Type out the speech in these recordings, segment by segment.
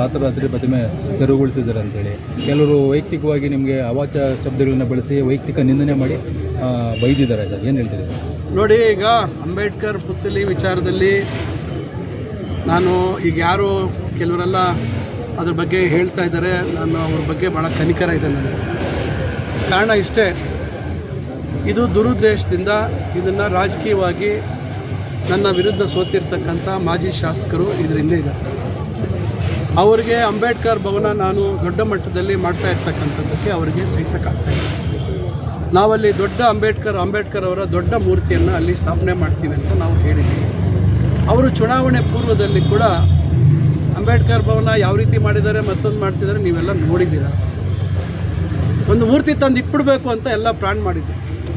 ರಾತ್ರೋರಾತ್ರಿ ಪ್ರತಿಮೆ ತೆರವುಗೊಳಿಸಿದ್ದಾರೆ ಅಂತೇಳಿ. ಕೆಲವರು ವೈಯಕ್ತಿಕವಾಗಿ ನಿಮಗೆ ಅವಾಚ ಶಬ್ದಗಳನ್ನು ಬಳಸಿ ವೈಯಕ್ತಿಕ ನಿಂದನೆ ಮಾಡಿ ಬೈದಿದ್ದಾರೆ ಸರ್. ಏನು ಹೇಳ್ತೀರಿ? ನೋಡಿ, ಈಗ ಅಂಬೇಡ್ಕರ್ ಪುತ್ತಲಿ ವಿಚಾರದಲ್ಲಿ ನಾನು ಈಗ ಯಾರು ಕೆಲವರೆಲ್ಲ ಅದ್ರ ಬಗ್ಗೆ ಹೇಳ್ತಾ ಇದ್ದಾರೆ, ನಾನು ಅವ್ರ ಬಗ್ಗೆ ಭಾಳ ಕನಿಕರ ಇದೆ ನನಗೆ. ಕಾರಣ ಇಷ್ಟೇ, ಇದು ದುರುದ್ದೇಶದಿಂದ ಇದನ್ನು ರಾಜಕೀಯವಾಗಿ ನನ್ನ ವಿರುದ್ಧ ಸೋತಿರ್ತಕ್ಕಂಥ ಮಾಜಿ ಶಾಸಕರು ಇದರಿಂದ ಇದ್ದಾರೆ. ಅವರಿಗೆ ಅಂಬೇಡ್ಕರ್ ಭವನ ನಾನು ದೊಡ್ಡ ಮಟ್ಟದಲ್ಲಿ ಮಾಡ್ತಾ ಇರ್ತಕ್ಕಂಥದ್ದಕ್ಕೆ ಅವರಿಗೆ ಸಹಿಸಕ್ಕಾಗ್ತಾ ಇಲ್ಲ. ನಾವಲ್ಲಿ ದೊಡ್ಡ ಅಂಬೇಡ್ಕರ್ ಅಂಬೇಡ್ಕರ್ ಅವರ ದೊಡ್ಡ ಮೂರ್ತಿಯನ್ನು ಅಲ್ಲಿ ಸ್ಥಾಪನೆ ಮಾಡ್ತೀವಿ ಅಂತ ನಾವು ಹೇಳಿದ್ದೀವಿ. ಅವರು ಚುನಾವಣೆ ಪೂರ್ವದಲ್ಲಿ ಕೂಡ ಅಂಬೇಡ್ಕರ್ ಭವನ ಯಾವ ರೀತಿ ಮಾಡಿದ್ದಾರೆ, ಮತ್ತೊಂದು ಮಾಡ್ತಿದ್ದಾರೆ, ನೀವೆಲ್ಲ ನೋಡಿದ್ದೀರ? ಒಂದು ಮೂರ್ತಿ ತಂದು ಇಟ್ಬಿಡ್ಬೇಕು ಅಂತ ಎಲ್ಲ ಪ್ಲಾನ್ ಮಾಡಿದ್ವಿ.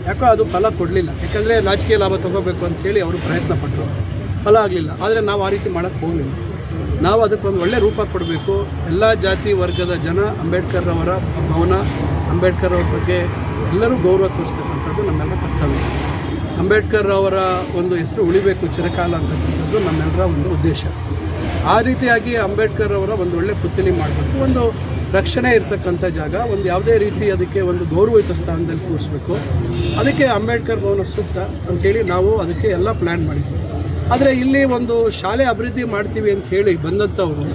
ಯಾಕೋ ಅದು ಫಲ ಕೊಡಲಿಲ್ಲ. ಯಾಕಂದರೆ ರಾಜಕೀಯ ಲಾಭ ತಗೋಬೇಕು ಹೇಳಿ ಅವರು ಪ್ರಯತ್ನ ಪಟ್ಟರು. ಫಲ ಆಗಲಿಲ್ಲ. ಆದರೆ ನಾವು ಆ ರೀತಿ ಮಾಡೋಕ್ಕೆ ಹೋಗಲಿಲ್ಲ. ನಾವು ಅದಕ್ಕೊಂದು ಒಳ್ಳೆ ರೂಪ ಕೊಡಬೇಕು. ಎಲ್ಲ ಜಾತಿ ವರ್ಗದ ಜನ ಅಂಬೇಡ್ಕರ್ ಅವರ ಭವನ ಅಂಬೇಡ್ಕರ್ ಅವ್ರ ಬಗ್ಗೆ ಎಲ್ಲರೂ ಗೌರವ ತೋರಿಸ್ತಕ್ಕಂಥದ್ದು ನಮ್ಮೆಲ್ಲ ಕರ್ತವ್ಯ. ಅಂಬೇಡ್ಕರ್ ಅವರ ಒಂದು ಹೆಸರು ಉಳಿಬೇಕು, ಚಿರಕಾಲ ಅಂತಕ್ಕಂಥದ್ದು ನಮ್ಮೆಲ್ಲರ ಒಂದು ಉದ್ದೇಶ. ಆ ರೀತಿಯಾಗಿ ಅಂಬೇಡ್ಕರ್ ಅವರ ಒಂದು ಒಳ್ಳೆ ಪುತ್ತಲಿ ಮಾಡಬೇಕು. ಒಂದು ರಕ್ಷಣೆ ಇರತಕ್ಕಂಥ ಜಾಗ, ಒಂದು ಯಾವುದೇ ರೀತಿ ಅದಕ್ಕೆ ಒಂದು ಗೌರವಯುತ ಸ್ಥಾನದಲ್ಲಿ ಕೂರಿಸ್ಬೇಕು. ಅದಕ್ಕೆ ಅಂಬೇಡ್ಕರ್ ಭವನ ಸೂಕ್ತ ಅಂತೇಳಿ ನಾವು ಅದಕ್ಕೆ ಎಲ್ಲ ಪ್ಲ್ಯಾನ್ ಮಾಡಿದ್ವಿ ಆದರೆ ಇಲ್ಲಿ ಒಂದು ಶಾಲೆ ಅಭಿವೃದ್ಧಿ ಮಾಡ್ತೀವಿ ಅಂತ ಹೇಳಿ ಬಂದಂಥವರು,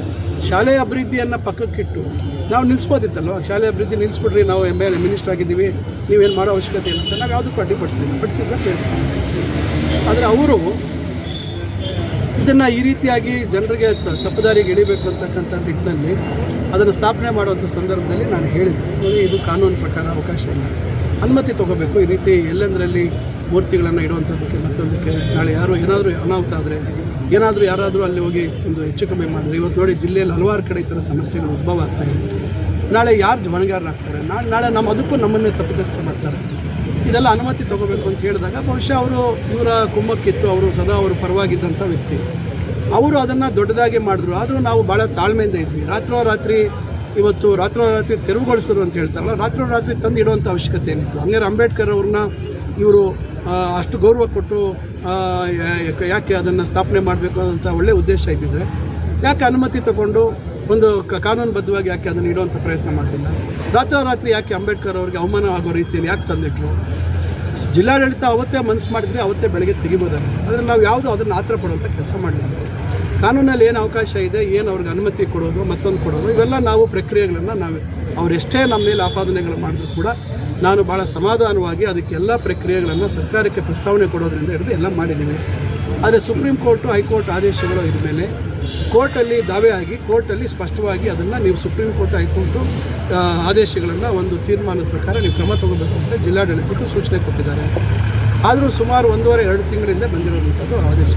ಶಾಲೆ ಅಭಿವೃದ್ಧಿಯನ್ನು ಪಕ್ಕಕ್ಕಿಟ್ಟು, ನಾವು ನಿಲ್ಲಿಸ್ಬೋದಿತ್ತಲ್ವ ಶಾಲೆ ಅಭಿವೃದ್ಧಿ ನಿಲ್ಲಿಸ್ಬಿಡ್ರಿ ನಾವು ಎಂ ಎಲ್ ಮಿನಿಸ್ಟರ್ ಆಗಿದ್ದೀವಿ, ನೀವೇನು ಮಾಡೋ ಅವಶ್ಯಕತೆ ಇಲ್ಲ ಅಂತ ನಾವು ಯಾವುದಕ್ಕೂ ಅಡ್ಡಿಪಡಿಸ್ತೀವಿ ಪಡಿಸಿದ್ರೆ ಕೇಳಿ ಆದರೆ ಅವರು ಇದನ್ನು ಈ ರೀತಿಯಾಗಿ ಜನರಿಗೆ ತಪ್ಪುದಾರಿಗೆ ಎಳಿಬೇಕು ಅಂತಕ್ಕಂಥ ನಿಟ್ಟಿನಲ್ಲಿ ಅದನ್ನು ಸ್ಥಾಪನೆ ಮಾಡುವಂಥ ಸಂದರ್ಭದಲ್ಲಿ ನಾನು ಹೇಳಿದ್ದೆ. ಇದು ಕಾನೂನು ಪ್ರಕಾರ ಅವಕಾಶ ಇಲ್ಲ. ಅನುಮತಿ ತೊಗೋಬೇಕು. ಈ ರೀತಿ ಎಲ್ಲೆಂದರಲ್ಲಿ ಮೂರ್ತಿಗಳನ್ನು ಇಡುವಂಥದ್ದಕ್ಕೆ ಮತ್ತೊಂದಕ್ಕೆ ನಾಳೆ ಯಾರು ಏನಾದರೂ ಅನಾಹುತ ಆದರೆ, ಏನಾದರೂ ಯಾರಾದರೂ ಅಲ್ಲಿ ಹೋಗಿ ಒಂದು ಹೆಚ್ಚು ಕಮ್ಮಿ ಮಾಡಿದ್ರೆ, ಇವತ್ತು ನೋಡಿ, ಜಿಲ್ಲೆಯಲ್ಲಿ ಹಲವಾರು ಕಡೆ ಈ ಥರ ಸಮಸ್ಯೆಗಳು ಉದ್ಭವ ಆಗ್ತಾ ಇದೆ. ನಾಳೆ ಯಾರು ಹೊಣೆಗಾರರಾಗ್ತಾರೆ ನಾಳೆ ನಾಳೆ ನಮ್ಮ ಅದಕ್ಕೂ ನಮ್ಮನ್ನೇ ತಪ್ಪಿತಸ್ಥ ಮಾಡ್ತಾರೆ. ಇದೆಲ್ಲ ಅನುಮತಿ ತಗೋಬೇಕು ಅಂತ ಹೇಳಿದಾಗ ಬಹುಶಃ ಅವರು ಇವರ ಕುಂಭಕ್ಕಿತ್ತು, ಅವರು ಸದಾ ಅವರು ಪರವಾಗಿದ್ದಂಥ ವ್ಯಕ್ತಿ. ಅವರು ಅದನ್ನು ದೊಡ್ಡದಾಗಿ ಮಾಡಿದ್ರು. ಆದರೂ ನಾವು ಭಾಳ ತಾಳ್ಮೆಯಿಂದ ಇದ್ವಿ. ರಾತ್ರೋರಾತ್ರಿ ಇವತ್ತು ರಾತ್ರೋರಾತ್ರಿ ತೆರವುಗೊಳಿಸಿದ್ರು ಅಂತ ಹೇಳ್ತಾರಲ್ಲ, ರಾತ್ರೋರಾತ್ರಿ ತಂದು ಇಡುವಂಥ ಅವಶ್ಯಕತೆ ಏನಿತ್ತು? ಹಂಗಾರೆ ಅಂಬೇಡ್ಕರ್ ಅವ್ರನ್ನ ಇವರು ಅಷ್ಟು ಗೌರವ ಕೊಟ್ಟು ಯಾಕೆ ಅದನ್ನು ಸ್ಥಾಪನೆ ಮಾಡಬೇಕು ಅಂತ ಒಳ್ಳೆಯ ಉದ್ದೇಶ ಇದ್ದಿದ್ರೆ, ಯಾಕೆ ಅನುಮತಿ ತಗೊಂಡು ಒಂದು ಕಾನೂನುಬದ್ಧವಾಗಿ ಯಾಕೆ ಅದನ್ನು ಇಡುವಂಥ ಪ್ರಯತ್ನ ಮಾಡ್ತಿಲ್ಲ? ರಾತ್ರೋರಾತ್ರಿ ಯಾಕೆ ಅಂಬೇಡ್ಕರ್ ಅವರಿಗೆ ಅವಮಾನ ಆಗೋ ರೀತಿಯಲ್ಲಿ ಯಾಕೆ ತಂದಿಟ್ರು? ಜಿಲ್ಲಾಡಳಿತ ಅವತ್ತೇ ಮನಸ್ಸು ಮಾಡಿದರೆ ಅವತ್ತೇ ಬೆಳಗ್ಗೆ ತೆಗಿಬೋದಾಗಿತ್ತು ಆದರೆ ನಾವು ಯಾವುದು ಅದನ್ನು ಆತರ ಪಡುವಂಥ ಕೆಲಸ ಮಾಡಲಿಲ್ಲ. ಕಾನೂನಲ್ಲಿ ಏನು ಅವಕಾಶ ಇದೆ, ಏನು ಅವ್ರಿಗೆ ಅನುಮತಿ ಕೊಡೋದು, ಮತ್ತೊಂದು ಕೊಡೋದು, ಇವೆಲ್ಲ ನಾವು ಪ್ರಕ್ರಿಯೆಗಳನ್ನು ನಾವು ಅವರೆಷ್ಟೇ ನಮ್ಮ ಮೇಲೆ ಆಪಾದನೆಗಳು ಮಾಡಿದ್ರು ಕೂಡ ನಾನು ಭಾಳ ಸಮಾಧಾನವಾಗಿ ಅದಕ್ಕೆಲ್ಲ ಪ್ರಕ್ರಿಯೆಗಳನ್ನು ಸರ್ಕಾರಕ್ಕೆ ಪ್ರಸ್ತಾವನೆ ಕೊಡೋದ್ರಿಂದ ಹಿಡಿದು ಎಲ್ಲ ಮಾಡಿದ್ದೀವಿ. ಆದರೆ ಸುಪ್ರೀಂ ಕೋರ್ಟು, ಹೈಕೋರ್ಟ್ ಆದೇಶಗಳು ಇದ ಮೇಲೆ ಕೋರ್ಟಲ್ಲಿ ದಾವೆ ಆಗಿ, ಕೋರ್ಟಲ್ಲಿ ಸ್ಪಷ್ಟವಾಗಿ ಅದನ್ನು ನೀವು ಸುಪ್ರೀಂ ಕೋರ್ಟ್, ಹೈಕೋರ್ಟು ಆದೇಶಗಳನ್ನು ಒಂದು ತೀರ್ಮಾನದ ಪ್ರಕಾರ ನೀವು ಕ್ರಮ ತಗೋಬೇಕು ಅಂತ ಜಿಲ್ಲಾಡಳಿತಕ್ಕೆ ಸೂಚನೆ ಕೊಟ್ಟಿದ್ದಾರೆ. ಆದರೂ ಸುಮಾರು ಒಂದೂವರೆ, ಎರಡು ತಿಂಗಳಿಂದ ಬಂದಿರುವಂಥದ್ದು ಆದೇಶ.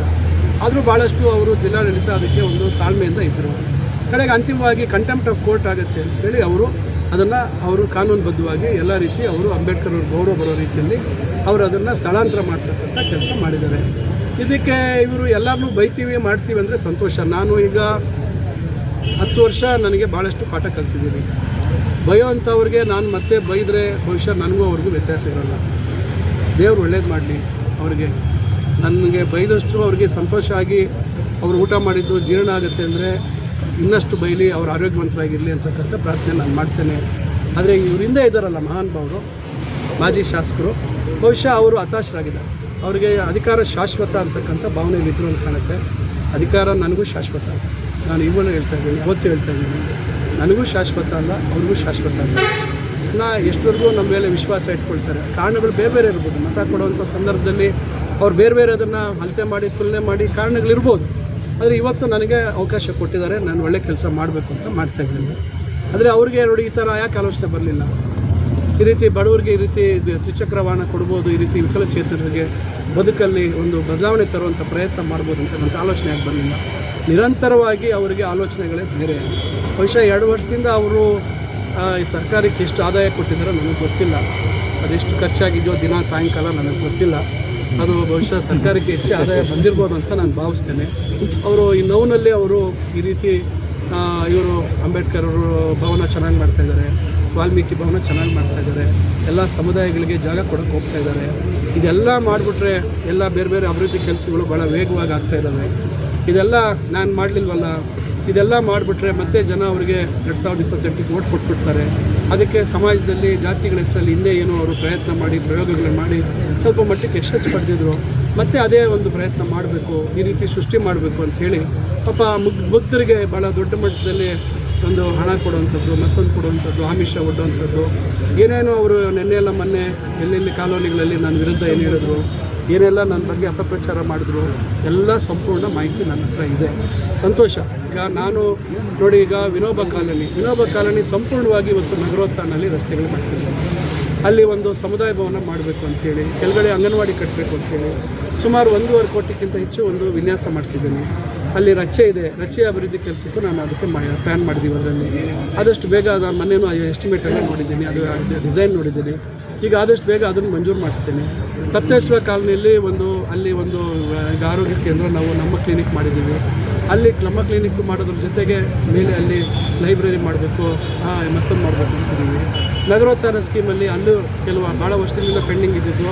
ಆದರೂ ಭಾಳಷ್ಟು ಅವರು ಜಿಲ್ಲಾಡಳಿತ ಅದಕ್ಕೆ ಒಂದು ತಾಳ್ಮೆಯಿಂದ ಇದ್ದರು ಕಡೆಗೆ ಅಂತಿಮವಾಗಿ ಕಂಟೆಂಪ್ಟ್ ಆಫ್ ಕೋರ್ಟ್ ಆಗುತ್ತೆ ಅಂತೇಳಿ ಅವರು ಅದನ್ನು ಅವರು ಕಾನೂನುಬದ್ಧವಾಗಿ ಎಲ್ಲ ರೀತಿ ಅವರು ಅಂಬೇಡ್ಕರ್ ಅವ್ರ ಗೌರವ ಬರೋ ರೀತಿಯಲ್ಲಿ ಅವರು ಅದನ್ನು ಸ್ಥಳಾಂತರ ಮಾಡ್ತಕ್ಕಂಥ ಕೆಲಸ ಮಾಡಿದ್ದಾರೆ. ಇದಕ್ಕೆ ಇವರು ಎಲ್ಲರನ್ನೂ ಬೈತೀವಿ, ಮಾಡ್ತೀವಿ ಅಂದರೆ ಸಂತೋಷ. ನಾನು ಈಗ ಹತ್ತು ವರ್ಷ ನನಗೆ ಭಾಳಷ್ಟು ಪಾಠ ಕಲ್ತಿದ್ದೀನಿ. ಬಯೋ ಅಂಥವ್ರಿಗೆ ನಾನು ಮತ್ತೆ ಬೈದರೆ ಬಹುಶಃ ನನಗೂ ಅವ್ರಿಗೂ ವ್ಯತ್ಯಾಸ ಇರೋಲ್ಲ. ದೇವ್ರು ಒಳ್ಳೇದು ಮಾಡಲಿ ಅವ್ರಿಗೆ. ನನಗೆ ಬೈದಷ್ಟು ಅವ್ರಿಗೆ ಸಂತೋಷ ಆಗಿ ಅವರು ಊಟ ಮಾಡಿದ್ದು ಜೀರ್ಣ ಆಗುತ್ತೆ ಅಂದರೆ ಇನ್ನಷ್ಟು ಬೈಲಿ ಅವರು ಆರೋಗ್ಯವಂತರಾಗಿರಲಿ ಅಂತಕ್ಕಂಥ ಪ್ರಾರ್ಥನೆ ನಾನು ಮಾಡ್ತೇನೆ. ಆದರೆ ಇವರಿಂದ ಇದ್ದಾರಲ್ಲ ಮಹಾನ್ ಭಾವರು ಮಾಜಿ ಶಾಸಕರು. ಬಹುಶಃ ಅವರು ಹತಾಶರಾಗಿದ್ದಾರೆ. ಅವರಿಗೆ ಅಧಿಕಾರ ಶಾಶ್ವತ ಅಂತಕ್ಕಂಥ ಭಾವನೆಯಲ್ಲಿ ಇದ್ರು ಅಂತ ಕಾಣುತ್ತೆ. ಅಧಿಕಾರ ನನಗೂ ಶಾಶ್ವತ. ನಾನು ಇವನ್ನು ಹೇಳ್ತಾ ಇದ್ದೀನಿ ಇವತ್ತು ಹೇಳ್ತಾ ಇದ್ದೀನಿ. ನನಗೂ ಶಾಶ್ವತ ಅಲ್ಲ, ಅವ್ರಿಗೂ ಶಾಶ್ವತ ಅಲ್ಲ. ಜನ ಎಷ್ಟವರೆಗೂ ನಮ್ಮ ಮೇಲೆ ವಿಶ್ವಾಸ ಇಟ್ಕೊಳ್ತಾರೆ. ಕಾರಣಗಳು ಬೇರೆ ಬೇರೆ ಇರ್ಬೋದು. ಮತ ಕೊಡುವಂಥ ಸಂದರ್ಭದಲ್ಲಿ ಅವ್ರು ಬೇರೆ ಬೇರೆ ಅದನ್ನು ಅಳತೆ ಮಾಡಿ, ತುಲನೆ ಮಾಡಿ ಕಾರಣಗಳಿರ್ಬೋದು. ಆದರೆ ಇವತ್ತು ನನಗೆ ಅವಕಾಶ ಕೊಟ್ಟಿದ್ದಾರೆ. ನಾನು ಒಳ್ಳೆ ಕೆಲಸ ಮಾಡಬೇಕು ಅಂತ ಮಾಡ್ತಾ ಇದ್ದೀನಿ. ಆದರೆ ಅವ್ರಿಗೆ ನೋಡಿ ಈ ಥರ ಯಾಕೆ ಆಲೋಚನೆ ಬರಲಿಲ್ಲ? ಈ ರೀತಿ ಬಡವರಿಗೆ ಈ ರೀತಿ ತ್ರಿಚಕ್ರ ವಾಹನ ಕೊಡ್ಬೋದು, ಈ ರೀತಿ ವಿಕಲಚೇತನರಿಗೆ ಬದುಕಲ್ಲಿ ಒಂದು ಬದಲಾವಣೆ ತರುವಂಥ ಪ್ರಯತ್ನ ಮಾಡ್ಬೋದು ಅಂತ ನನ್ನ ಆಲೋಚನೆ ಯಾಕೆ ಬರಲಿಲ್ಲ. ನಿರಂತರವಾಗಿ ಅವರಿಗೆ ಆಲೋಚನೆಗಳೇ ಬೇರೆ. ಬಹುಶಃ ಎರಡು ವರ್ಷದಿಂದ ಅವರು ಸರ್ಕಾರಕ್ಕೆ ಎಷ್ಟು ಆದಾಯ ಕೊಟ್ಟಿದ್ದಾರೆ ನನಗೆ ಗೊತ್ತಿಲ್ಲ. ಅದೆಷ್ಟು ಖರ್ಚಾಗಿದೆಯೋ ದಿನ, ಸಾಯಂಕಾಲ ನನಗೆ ಗೊತ್ತಿಲ್ಲ. ಅದು ಬಹುಶಃ ಸರ್ಕಾರಕ್ಕೆ ಹೆಚ್ಚು ಆದಾಯ ಬಂದಿರ್ಬೋದು ಅಂತ ನಾನು ಭಾವಿಸ್ತೇನೆ. ಅವರು ಈ ನೋವಿನಲ್ಲಿ ಅವರು ಈ ರೀತಿ ಇವರು ಅಂಬೇಡ್ಕರ್ ಅವರು ಭವನ ಚೆನ್ನಾಗಿ ಮಾಡ್ತಾ ಇದ್ದಾರೆ, ವಾಲ್ಮೀಕಿ ಭವನ ಚೆನ್ನಾಗಿ ಮಾಡ್ತಾ ಇದ್ದಾರೆ, ಎಲ್ಲ ಸಮುದಾಯಗಳಿಗೆ ಜಾಗ ಕೊಡೋಕೆ ಹೋಗ್ತಾ ಇದ್ದಾರೆ. ಇದೆಲ್ಲ ಮಾಡಿಬಿಟ್ರೆ ಎಲ್ಲ ಬೇರೆ ಬೇರೆ ಅಭಿವೃದ್ಧಿ ಕೆಲಸಗಳು ಭಾಳ ವೇಗವಾಗಿ ಆಗ್ತಾ ಇದ್ದಾವೆ. ಇದೆಲ್ಲ ನಾನು ಮಾಡಲಿಲ್ವಲ್ಲ? ಇದೆಲ್ಲ ಮಾಡಿಬಿಟ್ರೆ ಮತ್ತೆ ಜನ ಅವರಿಗೆ ಎರಡು ಸಾವಿರದ ಇಪ್ಪತ್ತೆಂಟಿಗೆ ಓಟ್ ಕೊಟ್ಬಿಡ್ತಾರೆ. ಅದಕ್ಕೆ ಸಮಾಜದಲ್ಲಿ, ಜಾತಿಗಳ ಹೆಸರಲ್ಲಿ ಹಿಂದೆ ಏನೋ ಅವರು ಪ್ರಯತ್ನ ಮಾಡಿ ಪ್ರಯೋಗಗಳನ್ನು ಮಾಡಿ ಸ್ವಲ್ಪ ಮಟ್ಟಕ್ಕೆ ಯಶಸ್ಸು ಪಡೆದಿದ್ರು. ಮತ್ತೆ ಅದೇ ಒಂದು ಪ್ರಯತ್ನ ಮಾಡಬೇಕು, ಈ ರೀತಿ ಸೃಷ್ಟಿ ಮಾಡಬೇಕು ಅಂತ ಹೇಳಿ ಪಾಪ ಮುಗ್ ಭಕ್ತರಿಗೆ ಭಾಳ ದೊಡ್ಡ ಮಟ್ಟದಲ್ಲಿ ಒಂದು ಹಣ ಕೊಡುವಂಥದ್ದು, ಮತ್ತೊಂದು ಕೊಡುವಂಥದ್ದು, ಆಮಿಷ ಒಡ್ಡುವಂಥದ್ದು. ಏನೇನೋ ಅವರು ನಿನ್ನೆ ಎಲ್ಲ ಮೊನ್ನೆ ಎಲ್ಲೆಲ್ಲಿ ಕಾಲೋನಿಗಳಲ್ಲಿ ನನ್ನ ವಿರುದ್ಧ ಏನು ಹೇಳಿದ್ರು, ಏನೆಲ್ಲ ನನ್ನ ಬಗ್ಗೆ ಅಪಪ್ರಚಾರ ಮಾಡಿದ್ರು, ಎಲ್ಲ ಸಂಪೂರ್ಣ ಮಾಹಿತಿ ನನ್ನ ಹತ್ರ ಇದೆ. ಸಂತೋಷ. ಈಗ ನಾನು ನೋಡಿ ಈಗ ವಿನೋಬ ಕಾಲೋನಿ. ವಿನೋಬ ಕಾಲೋನಿ ಸಂಪೂರ್ಣವಾಗಿ ಇವತ್ತು ನಗರೋತ್ಥಾನಲ್ಲಿ ರಸ್ತೆಗಳು ಮಾಡ್ತಿದ್ದಾರೆ. ಅಲ್ಲಿ ಒಂದು ಸಮುದಾಯ ಭವನ ಮಾಡಬೇಕು ಅಂತೇಳಿ, ಕೆಳಗಡೆ ಅಂಗನವಾಡಿ ಕಟ್ಟಬೇಕು ಅಂತೇಳಿ, ಸುಮಾರು ಒಂದೂವರೆ ಕೋಟಿಗಿಂತ ಹೆಚ್ಚು ಒಂದು ವಿನ್ಯಾಸ ಮಾಡಿಸಿದ್ದೀನಿ. ಅಲ್ಲಿ ರಚೆ ಇದೆ. ರಚೆ ಅಭಿವೃದ್ಧಿ ಕೆಲಸಕ್ಕೂ ನಾನು ಅದಕ್ಕೆ ಪ್ಲ್ಯಾನ್ ಮಾಡಿದ್ದೀವಿ ಅದರಲ್ಲಿ. ಆದಷ್ಟು ಬೇಗ ಅದು ಮನೇನು ಎಸ್ಟಿಮೇಟನ್ನು ನೋಡಿದ್ದೀನಿ. ಅದು ಡಿಸೈನ್ ನೋಡಿದ್ದೀನಿ. ಈಗ ಆದಷ್ಟು ಬೇಗ ಅದನ್ನು ಮಂಜೂರು ಮಾಡಿಸ್ತೀನಿ. ತಪ್ಪೇಶ್ವರ ಕಾಲನಿಯಲ್ಲಿ ಒಂದು, ಅಲ್ಲಿ ಒಂದು ಈಗ ಆರೋಗ್ಯ ಕೇಂದ್ರ ನಾವು ನಮ್ಮ ಕ್ಲಿನಿಕ್ ಮಾಡಿದ್ದೀವಿ. ಅಲ್ಲಿ ನಮ್ಮ ಕ್ಲಿನಿಕ್ ಮಾಡೋದ್ರ ಜೊತೆಗೆ ಮೇಲೆ ಅಲ್ಲಿ ಲೈಬ್ರರಿ ಮಾಡಬೇಕು ಮತ್ತೊಂದು ಮಾಡಬೇಕು ಅಂತಿದ್ದೀವಿ. ನಗರೋತ್ಥಾನ ಸ್ಕೀಮಲ್ಲಿ ಅಲ್ಲೂ ಕೆಲವು ಭಾಳ ವರ್ಷದಿಂದ ಪೆಂಡಿಂಗ್ ಇದ್ದಿದ್ದು.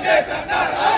ಸರ್ಕಾರ ನಾನು